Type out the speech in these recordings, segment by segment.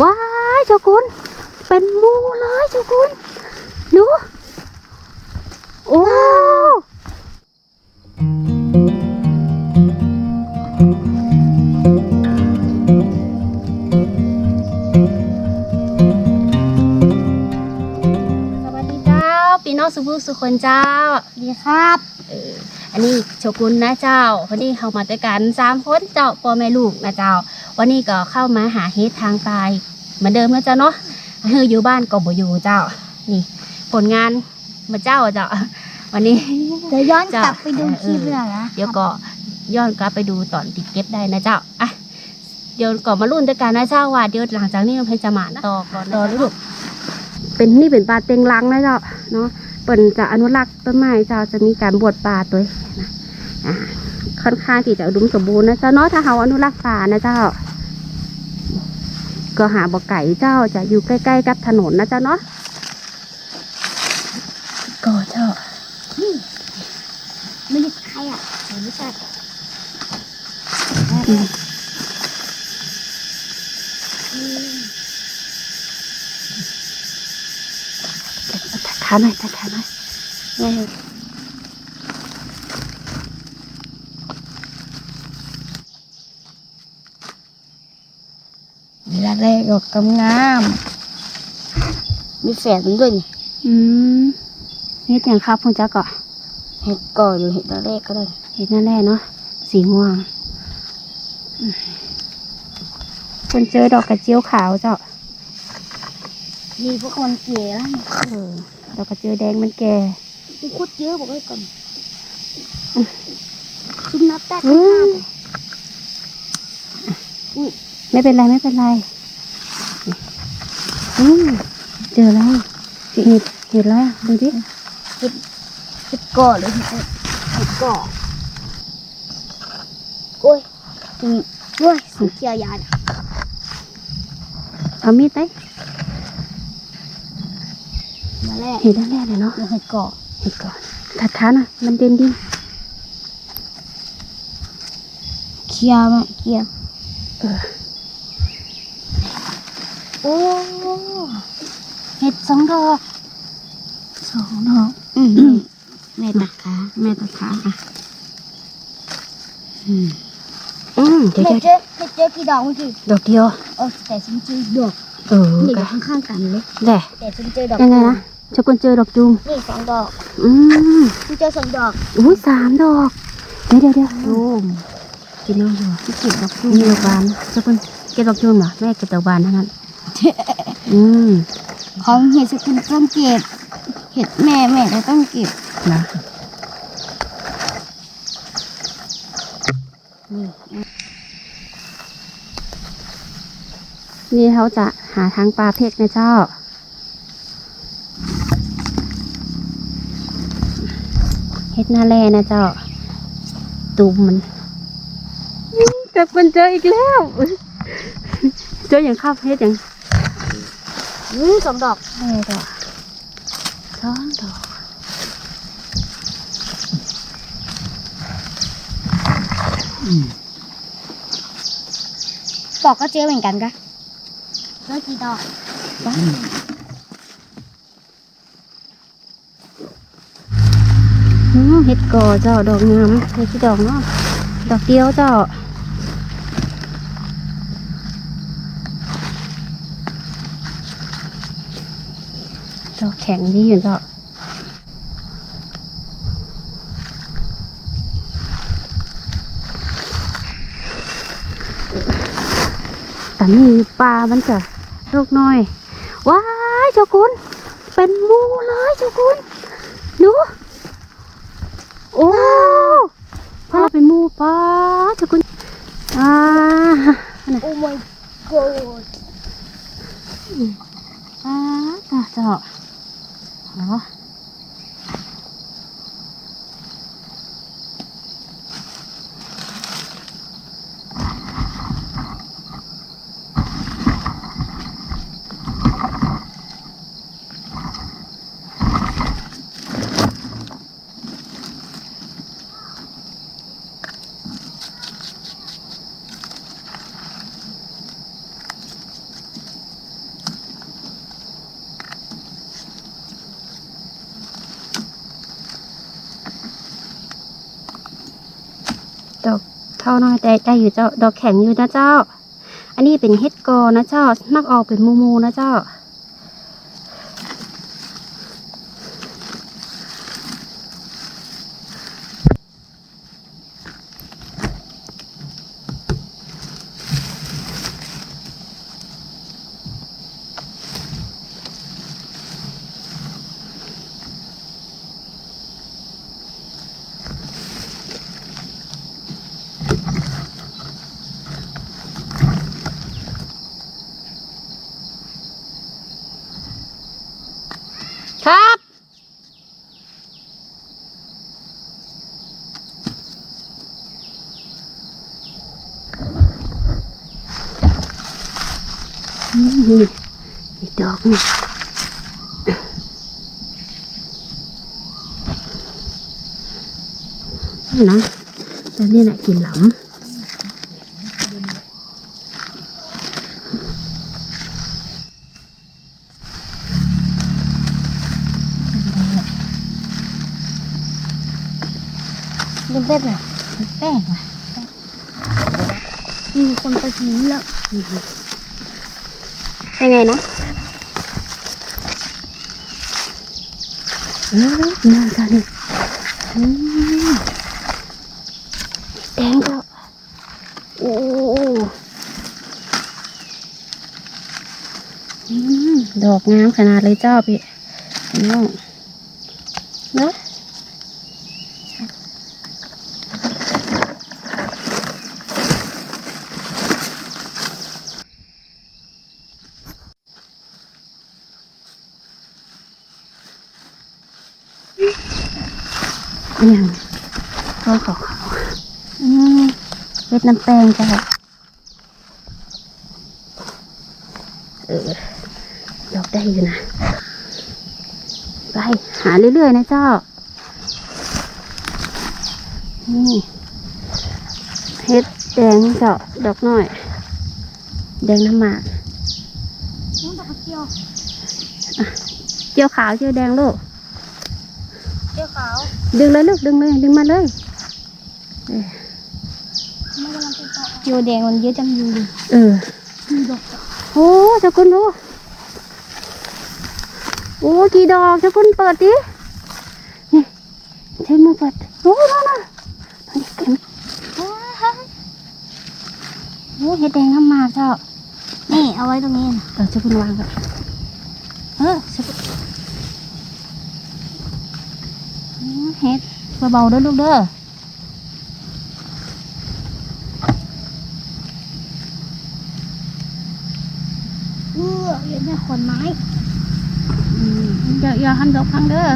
ว้ายเจ้าคุณ เป็นหมูเลยเจ้าคุณดูโอ้สวัสดีเจ้าพี่น้องสุภุสุคนเจ้า ดีครับเอออันนี้โชกุนนะเจ้า วันนี้เขามาด้วยกันสามคนเจ้าพ่อแม่ลูกนะเจ้า วันนี้ก็เข้ามาหาเฮ็ดทางตาย เหมือนเดิมนะเจ้าเนาะเฮออยู่บ้านก็บ่อยู่เจ้า นี่ ผลงานมาเจ้าเจ้า วันนี้เดี๋ยวย้อนจ้ะกลับไปดูคลิปเออหน่อยนะเดี๋ยวก็ย้อนกลับไปดูตอนติดเก็บได้นะเจ้าอะเดี๋ยวก่อนมารุ่นด้วยกันนะเจ้าว่าเดี๋ยวหลังจากนี้เราเพนจะมาต่อก่อนต่อลูกเป็นนี่เป็นป่าเต็งลังนะเจ้าเนาะเปิ่นจะอนุรักษ์ต้นไม้เจ้าจะมีการบวชป่าตัวนะอ่าค่อนข้างที่จะอุดมสมบูรณ์นะเจ้าเนาะถ้าเราอนุรักษ์ป่านะเจ้า ก็หาบ่อไก่เจ้าจะอยู่ใกล้ ๆ กับถนนนะเจ้าเนาะก็เจ้าไม่ใช่ใครอะไม่ใช่ตัดขาหน่อยตัดขาหน่อยเออ เวลาแรก ดอกกำงามมีแฝดมันด้วยนี่อืมเฮ็ดอย่างครับคุณจ๊ะก่อเห็ดก่อหรือเห็ดตะแรกก็ได้เฮ็ดนั่นแหละเนาะสีม่วงอืมคุณเจอดอกกระเจียวขาวเจ้ามีพวกคนเก๋แล้วนี่เออดอกกระเจียวแดงมันแก่มีโคตรเยอะบอกไว้ก่อนชุบนับได้อืทั้งห้ามเลยไม่เป็นไรไม่เป็นไรอืม เจอแล้วเห็ดเห็ดแล้วดูดิเห็ดก่อหรือเห็ดเห็ดก่อโอ้ยจริงด้วยสีเขียวยาน่ะเอามีดไหมมาแรกเห็ดนั่นแหละเนาะเห็ดก่อเห็ดก่อนถัดขาหน่อยมันเด่นดินเคลียร์มาเคลียร์เออ โอ้เห็ดสองดอกสองดอกอืมแม่ตักขาแม่ตะขาอะอืมอืมเดี๋ยวเห็ดเดี๋ยวเจอเห็ดเจอกี่ดอกเมื่อกี้ดอกเดียวเออแต่ฉันเจอดอกเออนี่ดกะอกข้างๆกันเลยแหละแต่ฉันเจอดอกยังไงนะเจ้าคุณเจอดอกจุงนี่สองดอก อืมฉันเจอสองดอกอุ้ยสามดอกเดี๋ยวเดี๋ยวเดี๋ยวจุงกินน้ำอยู่ที่เก็บดอกจุงมีดอกบานเจ้าคุณเก็บดอกจุงเหรอแม่เก็บดอกบานเท่านั้น อืมของเห็ดสกุลต้องเก็บ เห็ดแม่แม่ก็ต้องเก็บนะนี่เขาจะหาทางปลาเพกนะเจ้า เฮ็ดหน้าแร่นะเจ้าตูมมันจับกันเจออีกแล้ว เจออย่างข้าวเฮ็ดอย่าง อือสองดอกแม่ดอกสองดอกดอกก็เจอเหมือนกันกะเจอกี่ดอกอืมเฮ็ดก่อเจ้าดอกงามเฮ็ดที่ดอกเนาะดอกเดียวเจ้า ดอกแข็งดีอยู่เจ้าแต่นี่ปลามันจะลูกน้อย ว้ายเจ้าคุณ เป็นหมูเลยเจ้าคุณ ดูโอ้พอเราเป็นหมูปลาเจ้าคุณอ่าโอ้ my god อ่าจ้าเจ้า อ๋ ดอกเท่าน้อยแต่ได้อยู่เจ้า ดอกแข็งอยู่นะเจ้า อันนี้เป็นเฮ็ดกอนะเจ้ามักออกเป็นมูมูนะเจ้า ครับ นี่อีกดอก นี่นี่นะแต่นี่แหละกินหลำดูเป๊ะเลยแป้งว่ะมีคนไปกินแล้วเป็นไงนะ เออน่าจะนี่แดงก็โอ้อืมดอกงามขนาดเลยเจ้าพี่น้องเนาะ อันยังก็ขาวขาวๆอืมเวทน้ำแป้งจ้ะเออดอกได้อยู่นะ ไป หาเรื่อยๆนะเจ้า นี่เฮ็ดแดงเจ้าดอกน้อย แดงน้ำหมากน้องดอกเกียวเจียวขาวเจียวแดงลูก เกียวขาวดึงเลยลูกดึงเลยดึงมาเลยไม่กำลังเป็นต่อเกียวแดงมันเยอะจังอยู่ดิเออมีดอกโอ้เจ้าคุณดูโอ้กี่ดอกเจ้าคุณเปิดดินี่ใช้มือเปิดโอ้นั่นน่ะนี่เก็บโอ้เห็ดแดงน้ำหมากเจ้านี่เอาไว้ตรงนี้นะเออเจ้าคุณวางก่อนเออเจ้าคุณอืม เฮ็ดเบาๆเด้อลูกเด้อเออเยอะแม่ขอนไม้อืมอย่าอย่าหันดอกพังเด้อ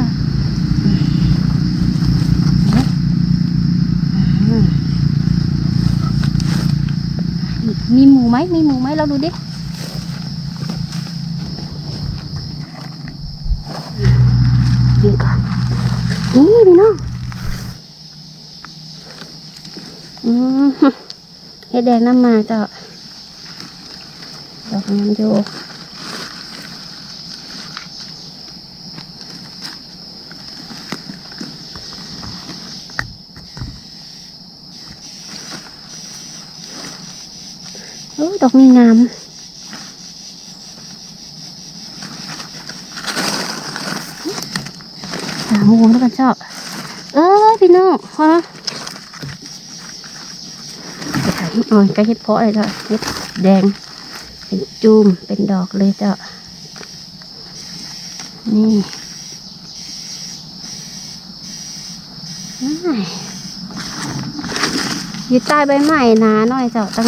อืมมีหมูไหมมีหมูไหมเราดูดิ นี่ก่อน นี่พี่น้องอืมเฮ็ดแดงน้ำมาเจ้าดอกงามอยู่โอ้ยดอกนี้งาม หางูแล้วกันเจ้าเอ้ยพี่น้องพอไปถ่ายนิดหน่อยก็เห็ดเพาะเลยเจ้าเห็ดแดง เป็นจูมเป็นดอกเลยเจ้านี่ยอยู่ใต้ใบไม้หนาหน่อยเจ้าตั้ง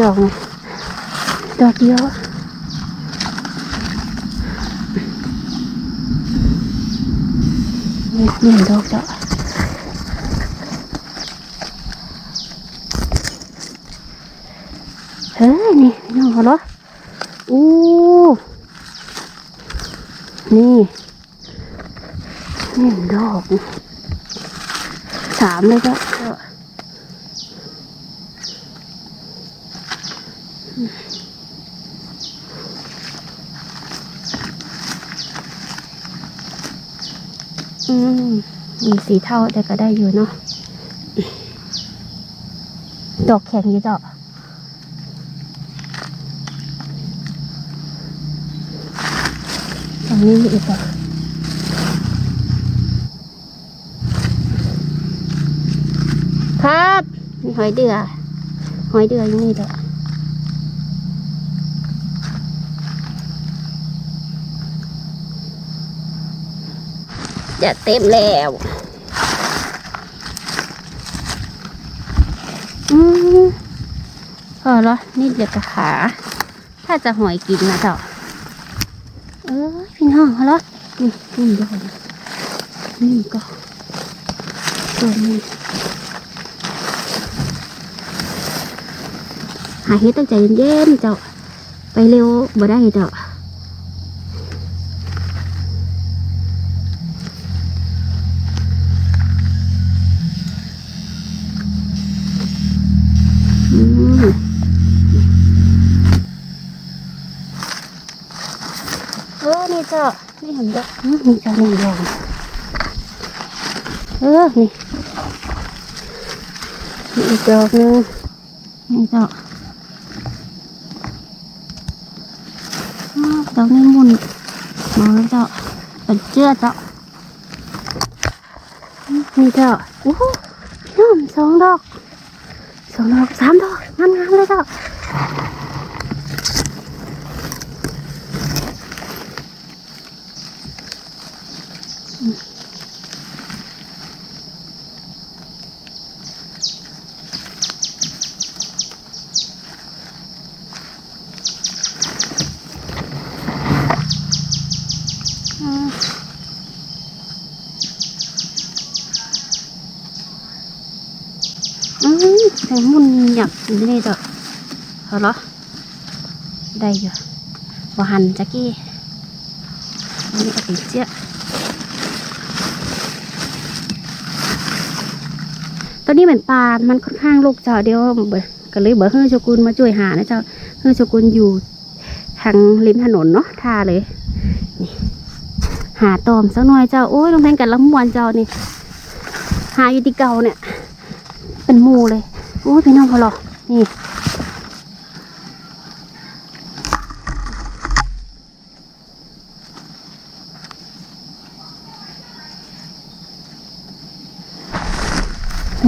ดอกดอกเยอดียวนี่ดอกเดียวเฮ้ยนี่น้องเหรออู้นี่นี่ดอกสามเลยก็ มีสีเทาแต่ก็ได้อยู่เนาะดอกแข็งอยู่จ้าตรงนี้มีอีกดอกครับมีหอยเดือหอยเดืออยู่นี่ด้อ จะเต็มแล้วอืมพอแล้วนี่เดียวกะขา ถ้าจะหอยกินนะเจ้าเออพี่น้องเอาละนี่นี่เดียวก่อนนี่ก็ตัวนี้หาเฮ็ดตั้งใจเย็นๆเจ้าไปเร็วบ่ได้เจ้าอืมเออนี่เจ้า นี่นเจ้าอืมนี่เจ้านี่ลองเออนี่นี่อีกดอกนึงนี่เจ้าอ้าวดอกนี้มุนมองแล้วเจ้าเป็นเจือเจ้าอืมนี่เจ้าโอ้โหน้องสองดอกสองดอกสามดอกงามๆเลยเจ้า อืมอื มุนหยักนี่เจ้ะเอเหรอได้อยู่บ่หันจักกี้อันนี้ก็ติดเจี๊ยตัวนี้เหมือนปลา มันค่อนข้างลูกเจ้าเดียวเบิดก็เลยเบิดเฮือโชกุนมาช่วยหานะเจ้าเฮือโชกุนอยู่ทางริมถนนเนาะท่าเลยหาตอมสักหน่อยเจ้าโอ้ยลงแทงกันละมวนเจ้านี่หาอยู่ที่เก่าเนี่ย เป็นหมูเลย อ้ยพี่น้องพอหรอนี่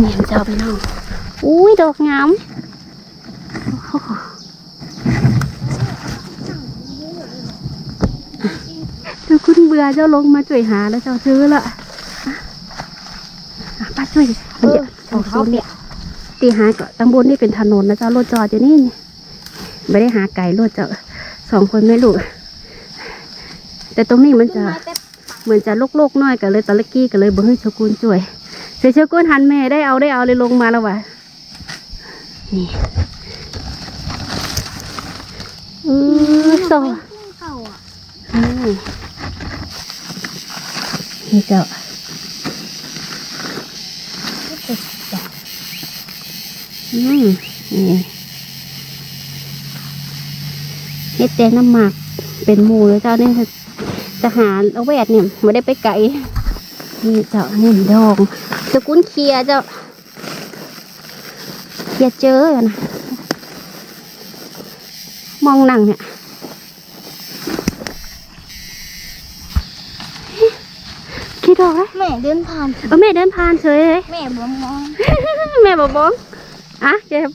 นี่เจ้าพี่น้อง อุ้ยดอกงามโอ้โหเจ้าคุณเบื่อเจ้าลงมาช่วยหาแล้วเจ้าซื้อละอะอะป้าช่วยดิมันจะของเขาเนี่ย ตีหาก็ตั้งบนนี่เป็นถนนนะเจ้ารถจอดอยู่นี่ไม่ได้หาไก่รถเจ้าสองคนไม่ลูก แต่ตรงนี้มันจะเหมือนจะโลกๆหน้อยกันเลยตะลกี้กันเลยบ่ให้ชกุนช่วยเสียเชกุนหันแม่ได้เอาได้เอาเลยลงมาแล้ววะนี่อือสองอืมนี่เจ้า อืมนี่เฮ็ดแดงน้ำหมักเป็นหมูเลยเจ้าเนี่ยจะหาเอาแวดเนี่ยไม่ได้ไปไกลนี่เจ้านี่ดองสกุลเคลียร์เจ้าเคลียร์เจอนะมองหนังเนี่ยคิดออกแล้วแม่เดินผ่านเออแม่เดินผ่านเฉยเลยแม่บ่มอง แม่บอกบ้อง อะเจ็บ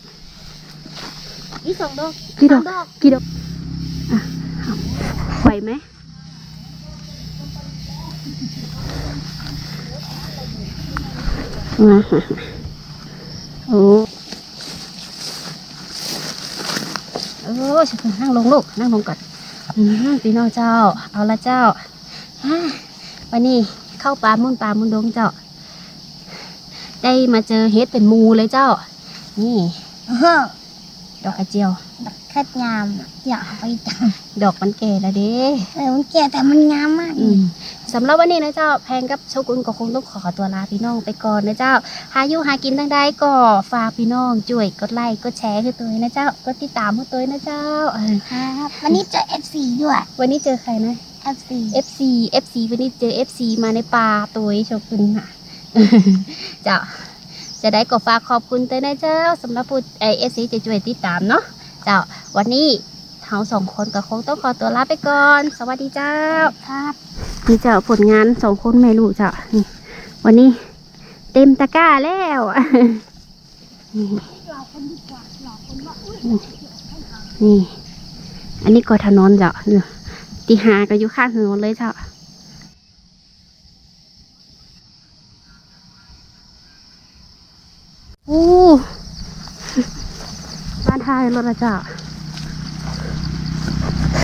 อีสองดอกกี่ดอกสามดอกกี่ดอกอะเอาไหวไหมมาโอ้โอ้ฉันนั่งลงลูกนั่งลงก่อนอืมพี่น้องเจ้า เอาละเจ้าอ่าวันนี้เข้าป่ามุ่นป่ามุ่นดงเจ้า ได้มาเจอเฮ็ดเป็นหมูเลยเจ้า นี่เฮ้อดอกกระเจียวเดอกแค่งามอะอยากเอาไปจังดอกมันแก่แล้วเด้เออมันแก่แต่มันงามมากอืมสำหรับวันนี้นะเจ้าแพงกับโชกุนก็คงต้องขอตัวลาพี่น้องไปก่อนนะเจ้าหาอยู่หากินทางใดก็ฝากพี่น้องช่วยกดไลค์กดแชร์ให้ตัวเองนะเจ้ากดติดตามให้ตัวเองนะเจ้าเออครับวันนี้เจอ F4 ด้วย วันนี้เจอใครนะ F4 FC FC วันนี้เจอ FC มาในป่าตัวโชกุนค่ะเจ้า จะได้ก็ฝากขอบคุณเต้ยนะเจ้าสำหรับผู้ไอเอซีจะช่วยติดตามเนาะเจ้าวันนี้เราสองคนก็คงต้องขอตัวลาไปก่อน สวัสดีเจ้าครับนี่เจ้าผลงานสองคนแม่ลูกเจ้านี่วันนี้เต็มตะกร้าแล้วนี่หลอกคนดีกว่าหลอกคนว่าอุ้ยนี่ อันนี้ก็ถนนเจ้าเนี่ยตีหาก็อยู่ข้างถนนเลยเจ้า はい、ママ。